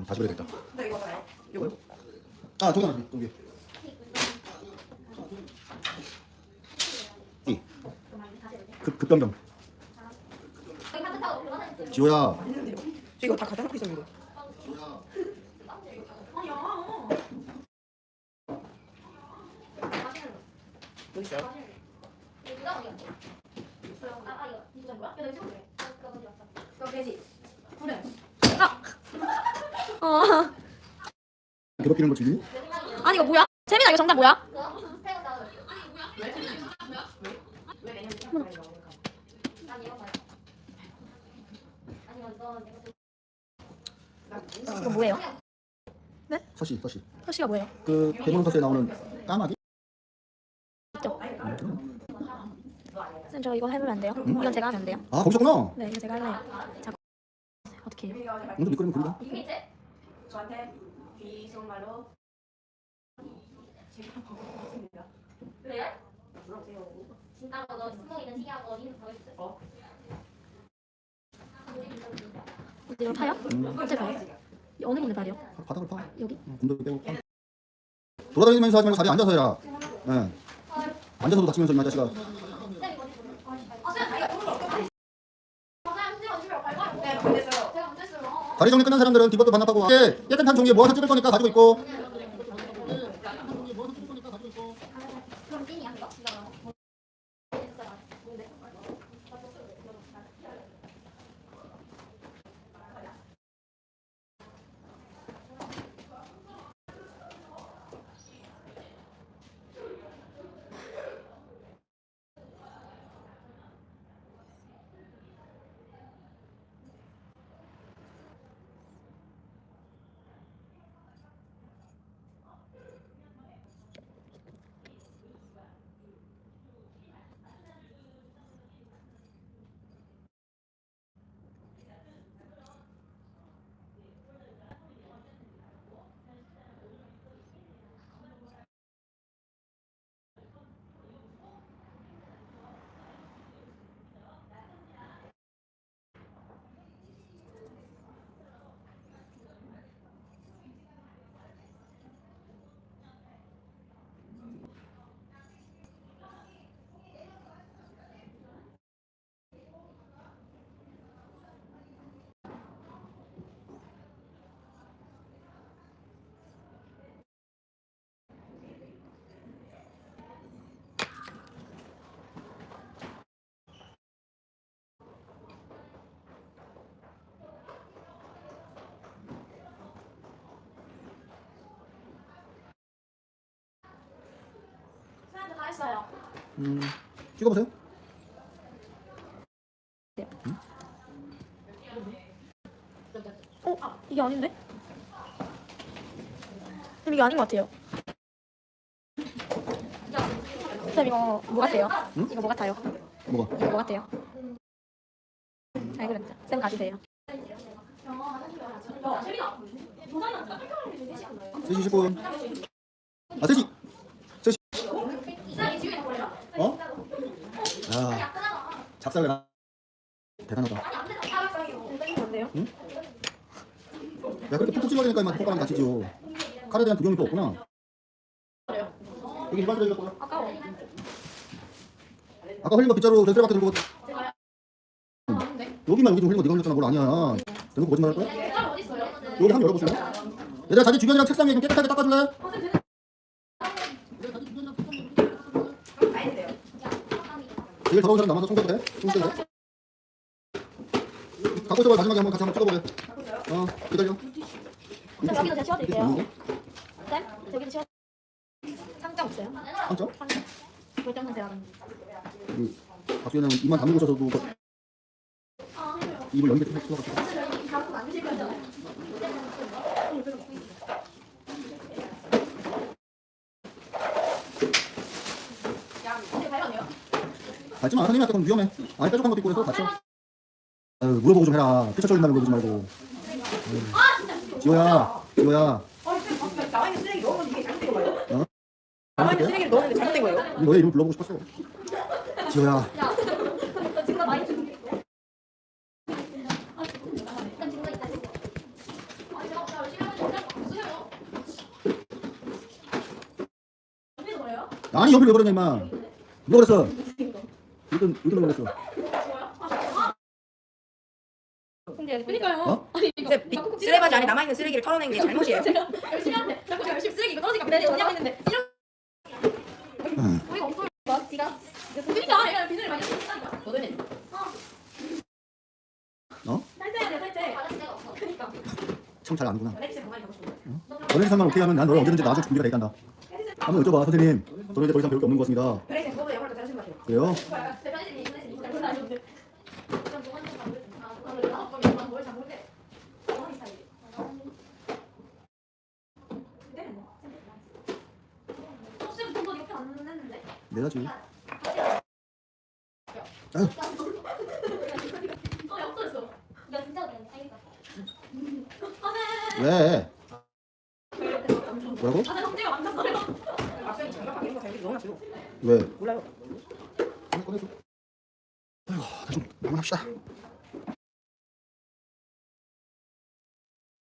음, 다시 그래야겠다. 근데 이거 봐요. 요거. 아 저기 하나 저기. 이. 급 급변경. 지호야. 저 이거 다 갖다 놓고 있었는데. 여기 있어요. 어. 괴롭히는 거 즐기니? 아니 이거 뭐야? 재민아 이거 정답 뭐야? 이거 뭐예요? 서시 서시. 서시가 뭐예요? 그 대문서스에 나오는 까마귀? 있죠? 쌤저 이거 해보면 안 돼요? 이건 제가 하면 안 돼요? 아 거기서구나. 네 이거 제가 할래요 자 어떻게 해요? 먼저 미끄러면 그린다. 저한테 비속말로 제가 먹었습니다. 그래? 물어보세요. 진짜로 너 스모이는 시기하고 어디는 더 있어? 어? 이거 타요? 음, 언제 가요? 어느 분을 봐요? 바닥을 파. 여기? 어, 곰돌이 빼고 파. 돌아다니면서 하지 말고 자리에 앉아서 해라. 예. 앉아서도 다치면서 이마 자식아. 아, 쌤 다이가 네, 안 됐어요. 제가 자리 정리 끝난 사람들은 디버트 반납하고 깨- 깨끗한 종이에 모아서 찍을 거니까 가지고 있고. 음, 찍어보세요. 어? 이게 아닌데? 쌤 이게 아닌 것 같아요 쌤 이거 뭐 같아요? 이거 뭐 같아요? 뭐가? 이거 뭐 같아요? 잘 그렸죠? 쌤 가지세요 3시 10분. 아, 3시. 3시. 어? 야, 작살내나. 대단하다. 뭔데요? 야, 그렇게 푹푹 찔러지니까 이만 손가락 다치죠. 칼에 대한 두려움이 또 없구나. 여기 일반 와. 아까워 아까 흘린 거 빗자루 저 쓰레기밭에 들고 응. 여기만 여기 좀 흘린 거 네가 흘렸잖아 뭘 아니야 대놓고 거짓말 할 거야? 여기 한번 열어보실래? 얘들아 자기 주변이랑 책상 위에 좀 깨끗하게 닦아줄래? 다 했는데요. 제일 더러운 사람 남아서 청소도 돼? 청소도 돼? 갖고 있어봐 마지막에 한번 같이 한번 찍어보게. 어 기다려. 쌤 여기도 제가 치워드릴게요? 쌤 여기도 치워 상장 없어요? 한점? 상장 골장 상태라는 그 박수현은 입만 다물고 있어서도 그 입을 연결 좀 해주셔가지고 밟지 마. 선생님한테 그럼 위험해. 안에 뾰족한 것도 있고 그래서 다쳐 아유, 물어보고 좀 해라. 피처 쫄린다는 거 보지 말고. 아유. 지호야, 지호야. 나만의 너의 이름 불러보고 싶었어. 지호야. 아니, 옆을 왜 그러냐, 임마. 누가 그랬어? 이든, 이든 그랬어. 근데 그러니까요. 어? 아니 이거 근데 비- 쓰레바지 안에 남아있는 쓰레기를 털어낸 게 잘못이에요. 제가 열심히 하는데 자꾸 제가 열심히 쓰레기 이거 떨어지니까 그래 정리하고 있는데 이런 우리가 엄청 뭐 지가 그러니까. 내가 비늘 많이 쓰니까. 너네 어? 탈퇴해야 돼 탈퇴. 그러니까. 참 잘 아는구나. 가고. 너네 상만 오케이 하면 난 너를 언제든지 놔줄 준비가 돼 있단다. 한번 여쭤봐 선생님. 저는 이제 더 이상 배울 게 없는 것 같습니다. 그래, 그거보다 영어를 더 잘하시는 것 같아요. 그래요? 대표님 대표님 이거 잘 몰라요 그럼 동안 좀 모르겠어 아 그거를 아홉 번 이만 뭘잘 모르게 어머니 스타일 혹시 돈도 이렇게 안 냈는데 내야지 어 알겠다 왜? 뭐라고? 아 박사님 이런 거 달기 너무 나쁘고. 왜? 몰라요. 꺼내줘 아이고 다시 좀 그만합시다